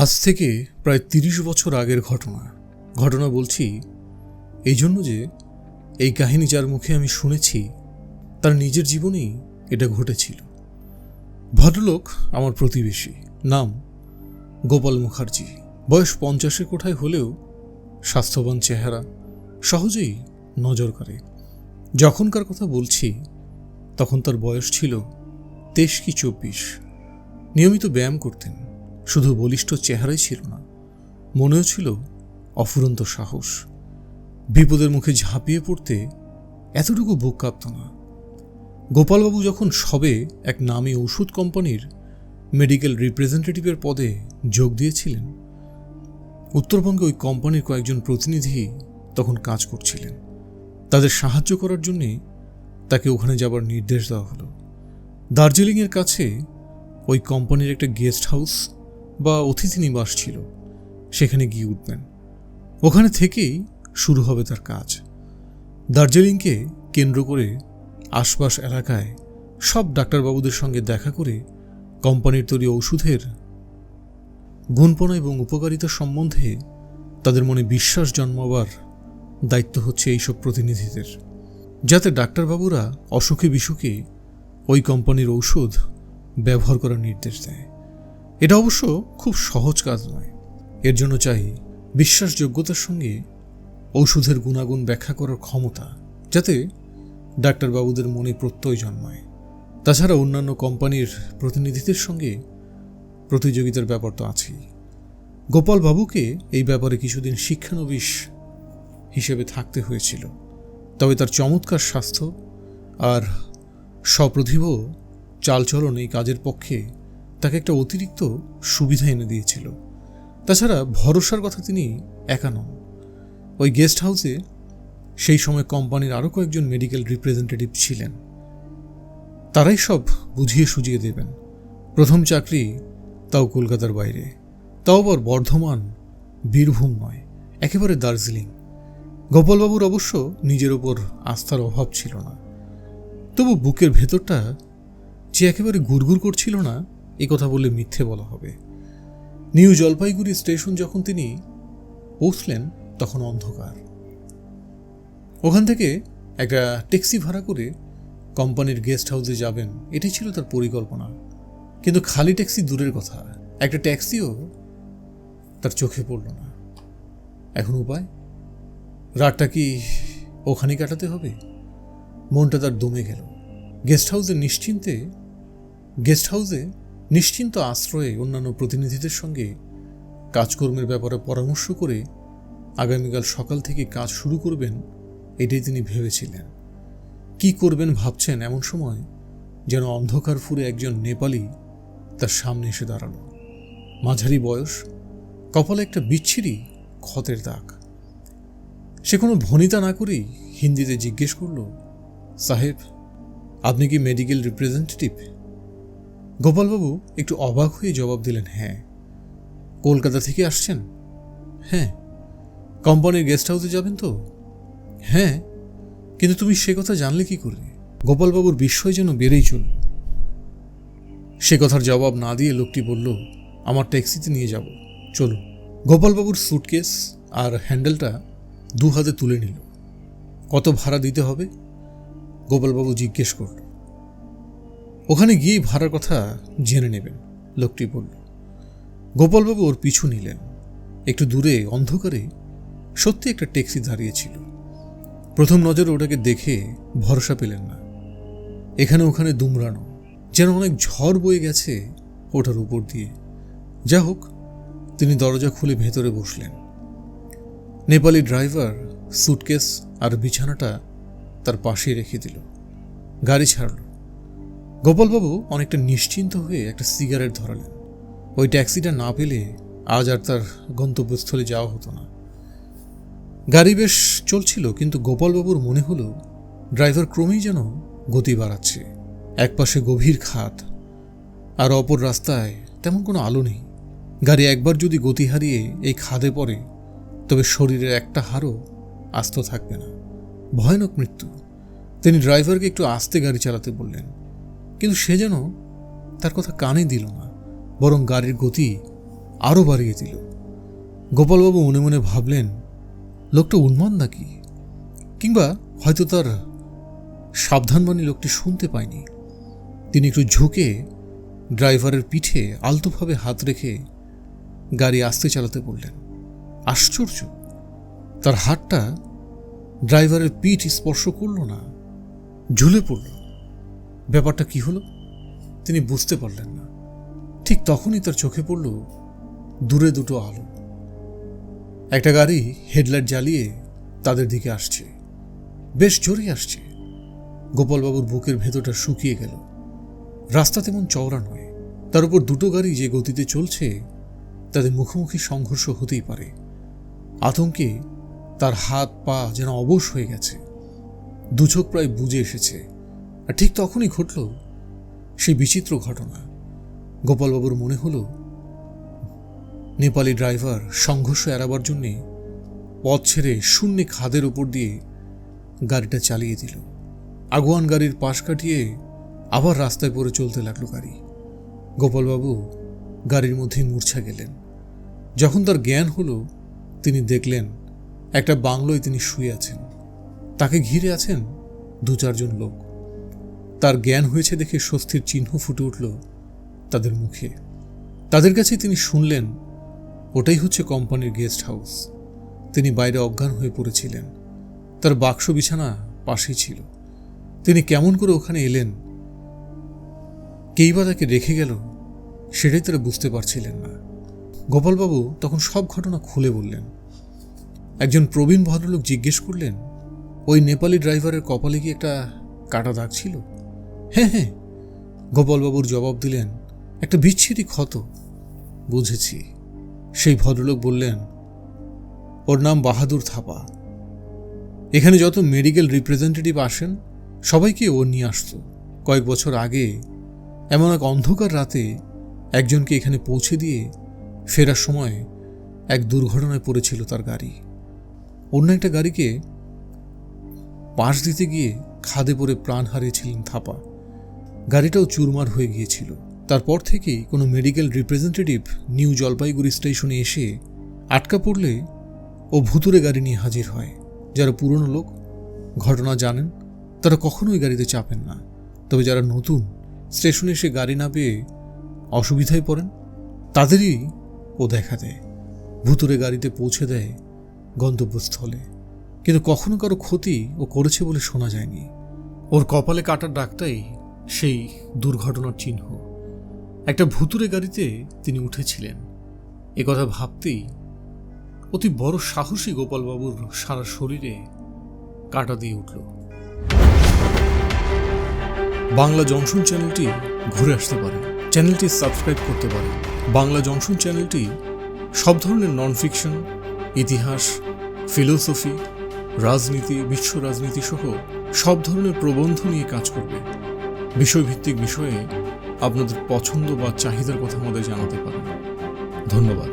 আজ থেকে প্রায় তিরিশ বছর আগের ঘটনা। ঘটনা বলছি এই জন্য যে এই কাহিনী যার মুখে আমি শুনেছি, তার নিজের জীবনেই এটা ঘটেছিল। ভদ্রলোক আমার প্রতিবেশী, নাম গোপাল মুখার্জি। বয়স পঞ্চাশের কোঠায় হলেও স্বাস্থ্যবান চেহারা, সহজেই নজর করে যখনকার কথা বলছি, তখন তার বয়স ছিল তেইশ কি চব্বিশ। নিয়মিত ব্যায়াম করতেন। শুধু বলিষ্ঠ চেহারাই ছিল না, মনেও ছিল অফুরন্ত সাহস। বিপদের মুখে ঝাঁপিয়ে পড়তে এতটুকু বুক কাঁপত না। গোপালবাবু যখন সবে এক নামী ওষুধ কোম্পানির মেডিকেল রিপ্রেজেন্টেটিভের পদে যোগ দিয়েছিলেন, উত্তরবঙ্গে ওই কোম্পানির কয়েকজন প্রতিনিধি তখন কাজ করছিলেন। তাদের সাহায্য করার জন্যে তাকে ওখানে যাবার নির্দেশ দেওয়া হলো। দার্জিলিংয়ের কাছে ওই কোম্পানির একটা গেস্ট হাউস বা অতিথি নিবাস ছিল, সেখানে গিয়ে উঠবেন। ওখানে থেকেই শুরু হবে তার কাজ। দার্জিলিংকে কেন্দ্র করে আশপাশ এলাকায় সব ডাক্তারবাবুদের সঙ্গে দেখা করে কোম্পানির তৈরি ওষুধের গুণপনা এবং উপকারিতা সম্বন্ধে তাদের মনে বিশ্বাস জন্মাবার দায়িত্ব হচ্ছে এইসব প্রতিনিধিদের, যাতে ডাক্তারবাবুরা অসুখে বিসুখে ওই কোম্পানির ঔষধ ব্যবহার করার নির্দেশ দেয়। এটা অবশ্য খুব সহজ কাজ নয়। এর জন্য চাই বিশ্বাসযোগ্যতার সঙ্গে ঔষধের গুণাগুণ ব্যাখ্যা করার ক্ষমতা, যাতে ডাক্তারবাবুদের মনে প্রত্যয় জন্মায়। তাছাড়া অন্যান্য কোম্পানির প্রতিনিধিদের সঙ্গে প্রতিযোগিতার ব্যাপার তো আছেই। গোপালবাবুকে এই ব্যাপারে কিছুদিন শিক্ষানবিশ হিসেবে থাকতে হয়েছিল। তবে তার চমৎকার স্বাস্থ্য আর সপ্রতিভ চালচলন এই কাজের পক্ষে তাকে একটা অতিরিক্ত সুবিধা এনে দিয়েছিল। তাছাড়া ভরসার কথা তিনি একা নন। ওই গেস্ট হাউসে সেই সময় কোম্পানির আরও কয়েকজন মেডিকেল রিপ্রেজেন্টেটিভ ছিলেন। তারাই সব বুঝিয়ে সুঝিয়ে দেবেন। প্রথম চাকরি তাও কলকাতার বাইরে। তাও আবার বর্ধমান, বীরভূম নয়, একেবারে দার্জিলিং। গোপালবাবুর অবশ্য নিজের ওপর আস্থার অভাব ছিল না। তবু বুকের ভেতরটা যে একেবারে গুড়গুড় করছিল না এ কথা বললে মিথ্যে বলা হবে। নিউ জলপাইগুড়ি স্টেশন যখন তিনি পৌঁছলেন, তখন অন্ধকার। ওখান থেকে একটা ট্যাক্সি ভাড়া করে কোম্পানির গেস্ট হাউসে যাবেন, এটাই ছিল তার পরিকল্পনা। কিন্তু খালি ট্যাক্সি দূরের কথা, একটা ট্যাক্সিও তার চোখে পড়ল না। এখন উপায়? রাতটা কি ওখানে কাটাতে হবে? মনটা তার দমে গেল। গেস্ট হাউসে নিশ্চিন্তে, গেস্ট হাউসে নিশ্চিন্ত আশ্রয়ে অন্যান্য প্রতিনিধিদের সঙ্গে কাজকর্মের ব্যাপারে পরামর্শ করে আগামীকাল সকাল থেকে কাজ শুরু করবেন এটাই তিনি ভেবেছিলেন। কি করবেন ভাবছেন এমন সময় যেন অন্ধকার ফুরে একজন নেপালি তার সামনে এসে দাঁড়াল। মাঝারি বয়স, কপালে একটা বিচ্ছিরি ক্ষতের দাগ। সে কোনো ভনিতা না করেই হিন্দিতে জিজ্ঞেস করল, সাহেব, আপনি কি মেডিকেল রিপ্রেজেন্টেটিভ? গোপালবাবু একটু অবাক হয়ে জবাব দিলেন হ্যাঁ। কলকাতা থেকে আসছেন? হ্যাঁ। কোম্পানির গেস্ট হাউসে যাবেন তো? হ্যাঁ। কিন্তু তুমি সে কথা জানলে কি করে? গোপালবাবুর বিস্ময় যেন বেড়েই চলল। সে কথার জবাব না দিয়ে লোকটি বলল, আমার ট্যাক্সিতে নিয়ে যাব। চলো। গোপালবাবুর সুটকেস আর হ্যান্ডেলটা দু হাতে তুলে নিল। কত ভাড়া দিতে হবে? গোপালবাবু জিজ্ঞেস করল। ওখানে গিয়ে ভাড়ার কথা জেনে নেবেন, লোকটি বলল। গোপালবাবু ওর পিছু নিলেন। একটু দূরে, অন্ধকারে সত্যি একটা ট্যাক্সি দাঁড়িয়েছিল প্রথম নজরে ওটাকে দেখে ভরসা পেলেন না। এখানে ওখানে দুমড়ানো, যেন অনেক ঝড় বয়ে গেছে ওটার উপর দিয়ে। যা হোক, তিনি দরজা খুলে ভেতরে বসলেন। নেপালি ড্রাইভার সুটকেস আর বিছানাটা তার পাশে রেখে দিল। গাড়ি ছাড়ল। গোপালবাবু অনেকটা নিশ্চিন্ত হয়ে একটা সিগারেট ধরালেন। ওই ট্যাক্সিটা না পেলে আজ আর তার গন্তব্যস্থলে যাওয়া হতো না। গাড়ি বেশ চলছিল, কিন্তু গোপালবাবুর মনে হলো, ড্রাইভার ক্রমেই যেন গতি বাড়াচ্ছে। একপাশে গভীর খাত, আর অপর রাস্তায় তেমন কোনো আলো নেই। গাড়ি একবার যদি গতি হারিয়ে এই খাদে পড়ে, তবে শরীরের একটা হাড়ও আস্ত থাকবে না। ভয়ানক মৃত্যু। তিনি ড্রাইভারকে একটু আস্তে গাড়ি চালাতে বললেন। কিন্তু সে যেন তার কথা কানে দিল না, বরং গাড়ির গতি আরও বাড়িয়ে দিল। গোপালবাবু মনে মনে ভাবলেন, লোকটা উন্মাদ নাকি? কিংবা হয়তো তার সাবধানবাণী লোকটি শুনতে পায়নি। তিনি একটু ঝুঁকে ড্রাইভারের পিঠে আলতোভাবে হাত রেখে গাড়ি আস্তে চালাতে বললেন, আশ্চর্য! তার হাতটা ড্রাইভারের পিঠ স্পর্শ করল না, ঝুলে পড়ল। ব্যাপারটা কি হলো? তিনি বুঝতে পারলেন না। ঠিক তখনই তার চোখে পড়ল দূরে দুটো আলো। একটা গাড়ি হেডলাইট জ্বালিয়ে তাদের দিকে আসছে। বেশ জোরে আসছে। গোপালবাবুর বুকের ভেতরটা শুকিয়ে গেল। রাস্তা তেমন চওড়া নয়। তার উপর দুটো গাড়ি যে গতিতে চলছে তাদের মুখোমুখি সংঘর্ষ হতেই পারে। আতঙ্কে তার হাত পা যেন অবশ হয়ে গেছে। দুচোখ প্রায় বুঝে এসেছে। আর ঠিক তখনই ঘটল সেই বিচিত্র ঘটনা। গোপালবাবুর মনে হলো, নেপালি ড্রাইভার সংঘর্ষ এড়াবার জন্যে পথ ছেড়ে শূন্য খাদের উপর দিয়ে গাড়িটা চালিয়ে দিল। আগুয়ান গাড়ির পাশ কাটিয়ে আবার রাস্তায় পড়ে চলতে লাগল গাড়ি। গোপালবাবু গাড়ির মধ্যেই মূর্ছা গেলেন। যখন তার জ্ঞান হলো, তিনি দেখলেন একটা বাংলোয় তিনি শুয়ে আছেন। তাকে ঘিরে আছেন দু চারজন লোক। তার জ্ঞান হয়েছে দেখে স্বস্তির চিহ্ন ফুটে উঠল তাদের মুখে। তাদের কাছে তিনি শুনলেন, ওটাই হচ্ছে কোম্পানির গেস্ট হাউস। তিনি বাইরে অজ্ঞান হয়ে পড়েছিলেন। তার বাক্স বিছানা পাশেই ছিল। তিনি কেমন করে ওখানে এলেন কেই বা তাকে রেখে গেল, সেটাই তারা বুঝতে পারছিলেন না। গোপালবাবু তখন সব ঘটনা খুলে বললেন। একজন প্রবীণ ভদ্রলোক জিজ্ঞেস করলেন, ওই নেপালি ড্রাইভারের কপালে কি একটা কাটা দাগ ছিল? হ্যাঁ হ্যাঁ। গোপালবাবুর জবাব দিলেন, একটা বিচ্ছিরি ক্ষত। বুঝেছি। সেই ভদ্রলোক বললেন, ওর নাম বাহাদুর থাপা। এখানে যত মেডিকেল রিপ্রেজেন্টেটিভ আসেন, সবাইকে ও নিয়ে আসতো। কয়েক বছর আগে এমন এক অন্ধকার রাতে একজনকে এখানে পৌঁছে দিয়ে ফেরার সময় এক দুর্ঘটনায় পড়েছিল তার গাড়ি। অন্য একটা গাড়িকে পাশ দিতে গিয়ে খাদে পড়ে প্রাণ হারিয়েছিলেন থাপা। গাড়িটাও চুরমার হয়ে গিয়েছিল। তারপর থেকেই কোনো মেডিকেল রিপ্রেজেন্টেটিভ নিউ জলপাইগুড়ি স্টেশনে এসে আটকা পড়লে ও ভুতুরে গাড়ি নিয়ে হাজির হয়। যারা পুরনো লোক, ঘটনা জানেন, তারা কখনোই গাড়িতে চাপেন না। তবে যারা নতুন, স্টেশনে এসে গাড়ি না পেয়ে অসুবিধায় পড়েন, তাদেরই ও দেখা দেয়। ভুতুরে গাড়িতে পৌঁছে দেয় গন্তব্যস্থলে। কিন্তু কখনো কারও ক্ষতি ও করেছে বলে শোনা যায়নি। ওর কপালে কাটার ডাকটাই সেই দুর্ঘটনার চিহ্ন। একটা ভুতুরে গাড়িতে তিনি উঠেছিলেন। এ কথা ভাবতেই অতি বড় সাহসী গোপালবাবুর সারা শরীরে কাটা দিয়ে উঠল। বাংলা জংশন চ্যানেলটি ঘুরে আসতে পারে, চ্যানেলটি সাবস্ক্রাইব করতে পারে। বাংলা জংশন চ্যানেলটি সব ধরনের নন ফিকশন ইতিহাস, ফিলোসফি, রাজনীতি, বিশ্ব রাজনীতি সহ সব ধরনের প্রবন্ধ নিয়ে কাজ করবে। বিষয়ভিত্তিক বিষয়ে আপনাদের পছন্দ বা চাহিদার কথা আমাদের জানাতে পারেন। ধন্যবাদ।